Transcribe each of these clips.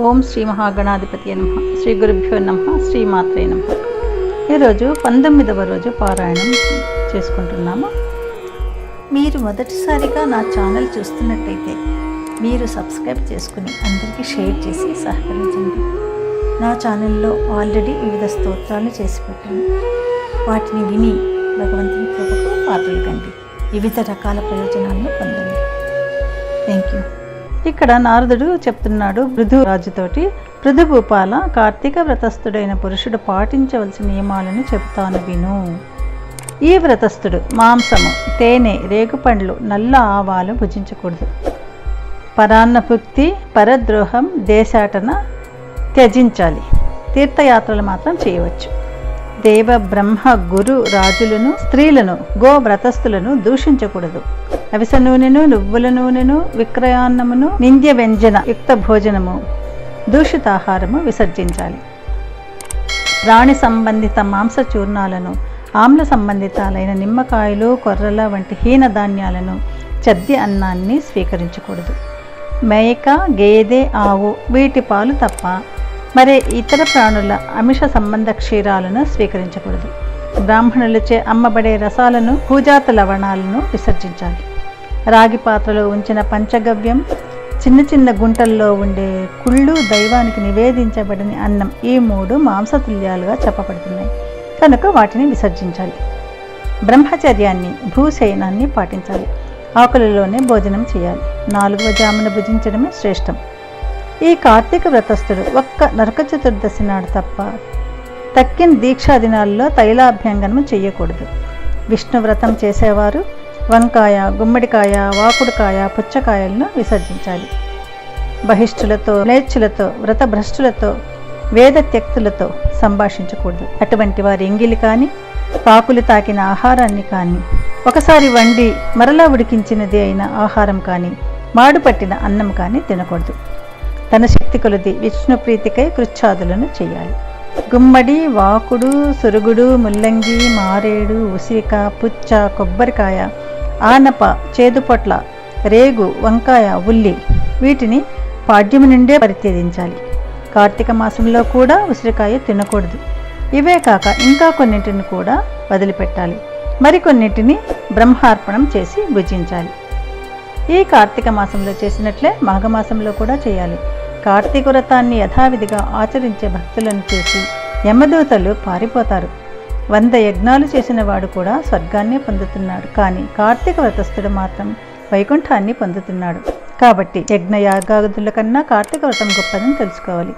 ఓం శ్రీ మహాగణాధిపతి నమ. శ్రీ గురుభ్యో నమ. శ్రీమాత్రే నమ. ఈరోజు పంతొమ్మిదవ రోజు పారాయణం చేసుకుంటున్నాము. మీరు మొదటిసారిగా నా ఛానల్ చూస్తున్నట్టయితే మీరు సబ్స్క్రైబ్ చేసుకుని అందరికీ షేర్ చేసి సహకరించండి. నా ఛానల్లో ఆల్రెడీ వివిధ స్తోత్రాలు చేసి పెట్టాను. వాటిని విని భగవంతుని కృపకు పాత్రలు కండి. వివిధ రకాల ప్రయోజనాలను పొందండి. Thank you. ఇక్కడ నారదుడు చెప్తున్నాడు పృథు రాజుతోటి పృథుభూపాల కార్తీక వ్రతస్థుడైన పురుషుడు పాటించవలసిన నియమాలను చెప్తాను విను. ఈ వ్రతస్థుడు మాంసము తేనె రేగుపండ్లు నల్ల ఆవాలు భుజించకూడదు. పరాన్నభుక్తి పరద్రోహం దేశాటన త్యజించాలి. తీర్థయాత్రలు మాత్రం చేయవచ్చు. దేవ బ్రహ్మ గురు రాజులను స్త్రీలను గో వ్రతస్థులను దూషించకూడదు. అవిస నూనెను నువ్వుల నూనెను విక్రయాన్నమును నింద్య వ్యంజన యుక్త భోజనము దూషితాహారము విసర్జించాలి. ప్రాణి సంబంధిత మాంస చూర్ణాలను ఆమ్ల సంబంధితాలైన నిమ్మకాయలు కొర్రల వంటి హీన ధాన్యాలను చద్ది అన్నాన్ని స్వీకరించకూడదు. మేక గేదె ఆవు వీటి పాలు తప్ప మరే ఇతర ప్రాణుల అమిష సంబంధ క్షీరాలను స్వీకరించకూడదు. బ్రాహ్మణులచే అమ్మబడే రసాలను పూజాత లవణాలను విసర్జించాలి. రాగి పాత్రలో ఉంచిన పంచగవ్యం చిన్న చిన్న గుంటల్లో ఉండే కుళ్ళు దైవానికి నివేదించబడిన అన్నం ఈ మూడు మాంసతుల్యాలుగా చెప్పబడుతున్నాయి. కనుక వాటిని విసర్జించాలి. బ్రహ్మచర్యాన్ని భూశయనాన్ని పాటించాలి. ఆకులలోనే భోజనం చేయాలి. నాలుగవ జామున భుజించడమే శ్రేష్టం. ఈ కార్తీక వ్రతస్థుడు ఒక్క నరక చతుర్దశి నాడు తప్ప తక్కిన దీక్షా దినాల్లో తైలాభ్యంగనము చేయకూడదు. విష్ణు వ్రతం చేసేవారు వంకాయ గుమ్మడికాయ వాకుడుకాయ పుచ్చకాయలను విసర్జించాలి. బహిష్ఠులతో మ్లేచ్ఛులతో వ్రతభ్రష్టులతో వేద త్యక్తులతో సంభాషించకూడదు. అటువంటి వారి ఎంగిలి కానీ పాకులు తాకిన ఆహారాన్ని కానీ ఒకసారి వండి మరలా ఉడికించినది అయిన ఆహారం కానీ మాడుపట్టిన అన్నం కానీ తినకూడదు. తన శక్తి కొలది విష్ణు ప్రీతికై కృచ్ఛాదులను చేయాలి. గుమ్మడి వాకుడు సురుగుడు ముల్లంగి మారేడు ఉసిరిక పుచ్చ కొబ్బరికాయ ఆనప చేదుపొట్ల రేగు వంకాయ ఉల్లి వీటిని పాడ్యము నుండే పరిత్యజించాలి. కార్తీక మాసంలో కూడా ఉసిరికాయ తినకూడదు. ఇవే కాక ఇంకా కొన్నింటిని కూడా వదిలిపెట్టాలి. మరికొన్నింటిని బ్రహ్మార్పణం చేసి భుజించాలి. ఈ కార్తీక మాసంలో చేసినట్లే మాఘమాసంలో కూడా చేయాలి. కార్తీక వ్రతాన్ని యథావిధిగా ఆచరించే భక్తులను చూసి యమదూతలు పారిపోతారు. వంద యజ్ఞాలు చేసిన వాడు కూడా స్వర్గాన్నే పొందుతున్నాడు. కానీ కార్తీక వ్రతస్థుడు మాత్రం వైకుంఠాన్ని పొందుతున్నాడు. కాబట్టి యజ్ఞ యాగాదుల కన్నా కార్తీక వ్రతం గొప్పదని తెలుసుకోవాలి.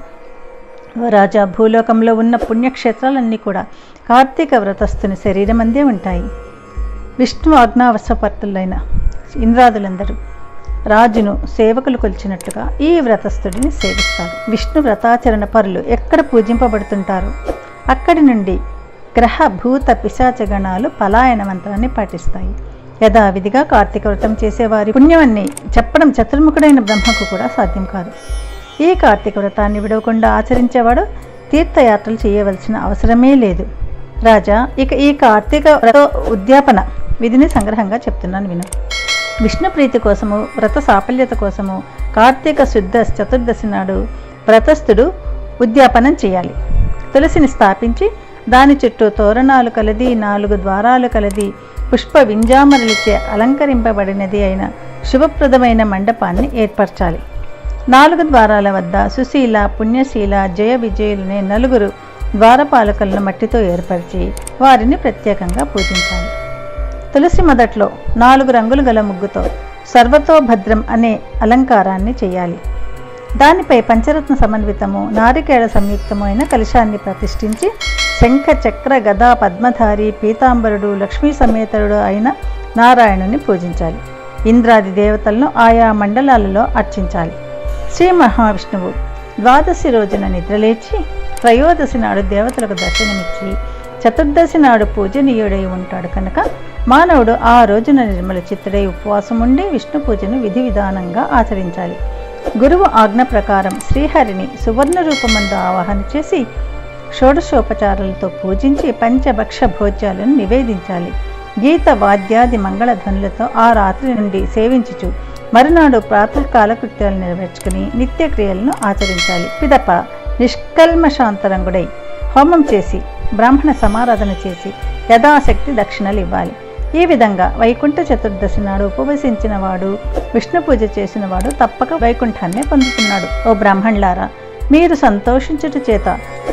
రాజా భూలోకంలో ఉన్న పుణ్యక్షేత్రాలన్నీ కూడా కార్తీక వ్రతస్థుని శరీరమందే ఉంటాయి. విష్ణు ఆజ్ఞావసపర్తులైన ఇంద్రాదులందరూ రాజును సేవకులు కొలిచినట్లుగా ఈ వ్రతస్థుడిని సేవిస్తారు. విష్ణు వ్రతాచరణ పరులు ఎక్కడ పూజింపబడుతుంటారో? అక్కడి నుండి గ్రహ భూత పిశాచగణాలు పలాయన మంత్రాన్ని పాటిస్తాయి. యథావిధిగా కార్తీక వ్రతం చేసేవారి పుణ్యమన్ని చెప్పడం చతుర్ముఖుడైన బ్రహ్మకు కూడా సాధ్యం కాదు. ఈ కార్తీక వ్రతాన్ని విడవకుండా ఆచరించేవాడు తీర్థయాత్రలు చేయవలసిన అవసరమే లేదు. రాజా ఇక ఈ కార్తీక వ్రత ఉద్యాపన విధిని సంగ్రహంగా చెప్తున్నాను విను. విష్ణు ప్రీతి కోసము వ్రత సాఫల్యత కోసము కార్తీక శుద్ధ చతుర్దశి నాడు వ్రతస్థుడు ఉద్యాపనం చేయాలి. తులసిని స్థాపించి దాని చుట్టూ తోరణాలు కలది నాలుగు ద్వారాలు కలది పుష్ప వింజామరలిచే అలంకరింపబడినది అయిన శుభప్రదమైన మండపాన్ని ఏర్పరచాలి. నాలుగు ద్వారాల వద్ద సుశీల పుణ్యశీల జయ విజయులనే నలుగురు ద్వారపాలకులను మట్టితో ఏర్పరిచి వారిని ప్రత్యేకంగా పూజించాలి. తులసి మొదట్లో నాలుగు రంగులు గల ముగ్గుతో సర్వతోభద్రం అనే అలంకారాన్ని చేయాలి. దానిపై పంచరత్న సమన్వితము నారికేళ సంయుక్తము అయిన కలశాన్ని ప్రతిష్ఠించి శంఖ చక్ర గదా పద్మధారి పీతాంబరుడు లక్ష్మీ సమేతరుడు అయిన నారాయణుని పూజించాలి. ఇంద్రాది దేవతలను ఆయా మండలాలలో అర్చించాలి. శ్రీ మహావిష్ణువు ద్వాదశి రోజున నిద్రలేచి త్రయోదశి నాడు దేవతలకు దర్శనమిచ్చి చతుర్దశి నాడు పూజనీయుడై ఉంటాడు కనుక మానవుడు ఆ రోజున నిర్మల చిత్తుడై ఉపవాసం ఉండి విష్ణు పూజను విధి విధానంగా ఆచరించాలి. గురువు ఆజ్ఞ ప్రకారం శ్రీహరిని సువర్ణ రూపమందు ఆవాహన చేసి షోడశోపచారాలతో పూజించి పంచభక్ష భోజ్యాలను నివేదించాలి. గీత వాద్యాది మంగళ ధ్వనులతో ఆ రాత్రి నుండి సేవించుచు మరునాడు ప్రాతకాల కృత్యాలు నెరవేర్చుకుని నిత్యక్రియలను ఆచరించాలి. పిదప నిష్కల్మశాంతరంగుడై హోమం చేసి బ్రాహ్మణ సమారాధన చేసి యథాశక్తి దక్షిణలు ఇవ్వాలి. ఈ విధంగా వైకుంఠ చతుర్దశి నాడు ఉపవసించిన వాడు విష్ణు పూజ చేసిన వాడు తప్పక వైకుంఠాన్నే పొందుతున్నాడు. ఓ బ్రాహ్మణులారా మీరు సంతోషించుట చేత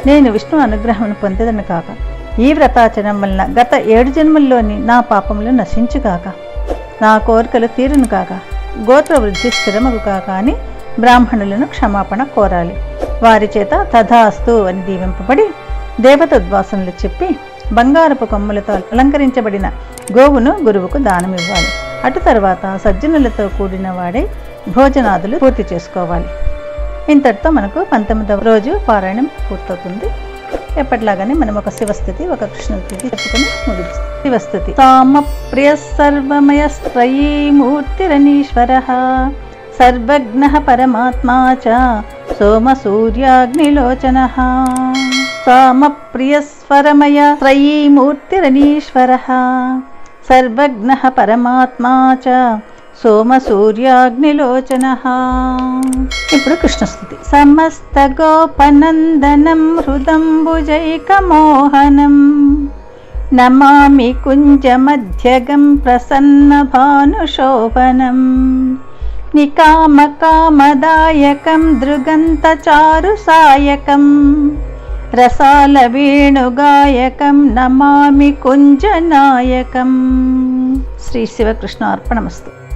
నేను విష్ణు అనుగ్రహం పొందేదను కాక. ఈ వ్రతాచరణం వలన గత ఏడు జన్మల్లోని నా పాపములు నశించుగాక నా కోరికలు తీరును కాక. గోత్ర వృద్ధి స్థిరమగు కాక అని బ్రాహ్మణులను క్షమాపణ కోరాలి. వారి చేత తథాస్తు అని దీవింపబడి దేవతద్వాసనలు చెప్పి బంగారపు కొమ్మలతో అలంకరించబడిన గోవును గురువుకు దానమివ్వాలి. అటు తర్వాత సజ్జనులతో కూడిన వాడే భోజనాదులు పూర్తి చేసుకోవాలి. ఇంతటితో మనకు పంతొమ్మిదవ రోజు పారాయణం పూర్తవుతుంది. ఎప్పటిలాగానే మనం ఒక శివస్థుతి ఒక కృష్ణస్థుతి చెప్పుకొని ముగిస్తాం శివస్థుతి. తామ ప్రియ సర్వమయ స్త్రయీ మూర్తిరణీశ్వర సర్వజ్ఞ పరమాత్మా చ సోమ సూర్యాగ్నిలోచన. సామ ప్రియస్వరమయ త్రయీ మూర్తిరణీశ్వర సర్వజ్ఞ పరమాత్మా చ సోమ సూర్యాగ్నిలోచన. ఇప్పుడు కృష్ణస్థుతి. సమస్త గోపనందనం హృదంబుజైకమోహనం. నమామి కుంజమధ్యగం ప్రసన్న భానుశోభనం. నికామకామదాయకం దృగంతచారు సాయకం. రసాల వేణుగాయకం నమామి కుంజనాయకం శ్రీ శివకృష్ణ అర్పణమస్తు.